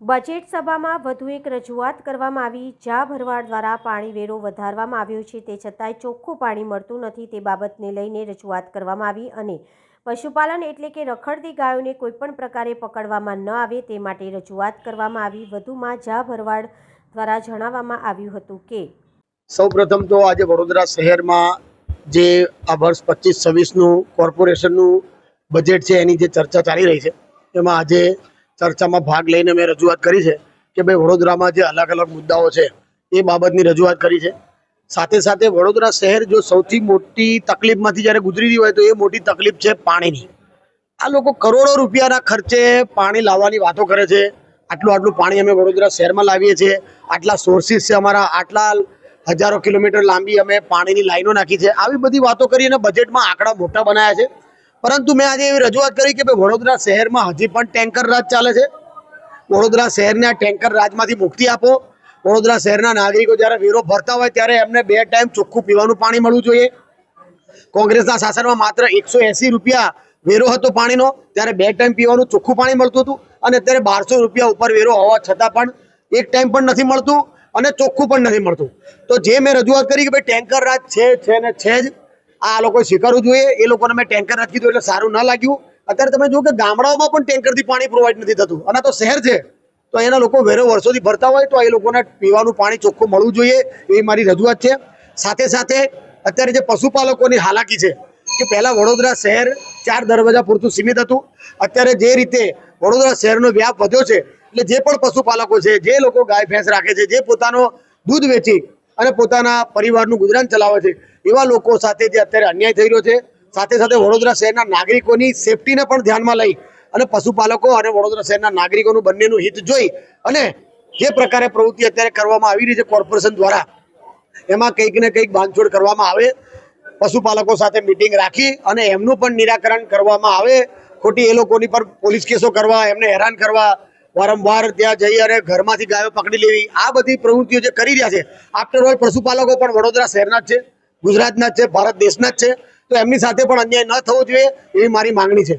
Budget સભામાં વધુ એક રજૂઆત કરવામાં આવી. જા ભરવાડ દ્વારા પાણી વેરો વધારવામાં આવ્યો છે. તે છતાંય ચોખ્ખું પાણી મળતું નથી તે બાબતને લઈને રજૂઆત કરવામાં આવી અને પશુપાલન એટલે કે રખડતી ગાયોને કોઈપણ પ્રકારે પકડવામાં ન આવે તે માટે રજૂઆત કરવામાં આવી. વધુમાં જા ભરવાડ દ્વારા જણાવવામાં આવ્યું હતું કે સૌપ્રથમ તો આજે વડોદરા શહેરમાં જે આ વર્ષ પચીસ છવ્વીસનું કોર્પોરેશનનું બજેટ છે એની જે ચર્ચા ચાલી રહી છે. એમાં આજે ચર્ચામાં ભાગ લઈને મેં રજૂઆત કરી છે કે ભાઈ વડોદરામાં જે અલગ અલગ મુદ્દાઓ છે, એ બાબતની રજૂઆત કરી છે. સાથે સાથે વડોદરા શહેર જો સૌથી મોટી તકલીફમાંથી જ્યારે ગુજરી હોય તો એ મોટી તકલીફ છે પાણીની. આ લોકો કરોડો રૂપિયાના ખર્ચે પાણી લાવવાની વાતો કરે છે. આટલું આટલું પાણી અમે વડોદરા શહેરમાં લાવીએ છીએ. આટલા સોર્સિસ છે અમારા, આટલા હજારો કિલોમીટર લાંબી અમે પાણીની લાઈનો નાખી છે. આવી બધી વાતો કરી અને બજેટમાં આંકડા મોટા બનાવ્યા છે. પરંતુ મેં આજે એવી રજૂઆત કરી કે ભાઈ વડોદરા શહેરમાં હજી પણ ટેન્કર રાજ ચાલે છે. વડોદરા શહેરને આ ટેન્કર રાજમાંથી મુક્તિ આપો. વડોદરા શહેરના નાગરિકો જ્યારે વેરો ભરતા હોય ત્યારે એમને બે ટાઈમ ચોખ્ખું પીવાનું પાણી મળવું જોઈએ. કોંગ્રેસના શાસનમાં માત્ર એકસો એસી રૂપિયા વેરો હતો પાણીનો. ત્યારે બે ટાઈમ પીવાનું ચોખ્ખું પાણી મળતું હતું અને અત્યારે બારસો રૂપિયા ઉપર વેરો હોવા છતાં પણ એક ટાઈમ પણ નથી મળતું અને ચોખ્ખું પણ નથી મળતું. તો જે મેં રજૂઆત કરી કે ભાઈ ટેન્કર રાજ છે છે ને છે જ. આ લોકોએ સ્વીકારવું જોઈએ. એ લોકોને મેં ટેન્કર નથી કીધું એટલે સારું ન લાગ્યું. અત્યારે તમે જુઓ કે ગામડાઓમાં પણ ટેન્કરથી પાણી પ્રોવાઈડ નથી થતું. અને તો શહેર છે. તો એના લોકો વેરો વર્ષોથી ભરતા હોય તો એ લોકોને પીવાનું પાણી ચોખ્ખું મળવું જોઈએ. એવી મારી રજૂઆત છે. સાથે સાથે અત્યારે જે પશુપાલકોની હાલાકી છે કે પહેલા વડોદરા શહેર ચાર દરવાજા પૂરતું સીમિત હતું. અત્યારે જે રીતે વડોદરા શહેરનો વ્યાપ વધ્યો છે, એટલે જે પણ પશુપાલકો છે, જે લોકો ગાય ભેંસ રાખે છે, જે પોતાનો દૂધ વેચી અને પોતાના પરિવારનું ગુજરાન ચલાવે છે. એવા લોકો સાથે જે અત્યારે અન્યાય થઈ રહ્યો છે, સાથે સાથે વડોદરા શહેરના નાગરિકોની સેફટીને પણ ધ્યાનમાં લઈ અને પશુપાલકો અને વડોદરા શહેરના નાગરિકોનું બંનેનું હિત જોઈ અને જે પ્રકારે પ્રવૃત્તિ અત્યારે કરવામાં આવી રહી છે કોર્પોરેશન દ્વારા, એમાં કંઈક ને કંઈક બાંધછોડ કરવામાં આવે, પશુપાલકો સાથે મિટિંગ રાખી અને એમનું પણ નિરાકરણ કરવામાં આવે. ખોટી એ લોકોની પર પોલીસ કેસો કરવા, એમને હેરાન કરવા વારંવાર ત્યાં જઈ અને ઘરમાંથી ગાયો પકડી લેવી. આ બધી પ્રવૃત્તિઓ જે કરી રહ્યા છે આફ્ટર ઓલ પશુપાલકો પણ વડોદરા શહેરના જ છે, ગુજરાતના જ છે, ભારત દેશના જ છે. તો એમની સાથે પણ અન્યાય ન થવો જોઈએ એવી મારી માંગણી છે.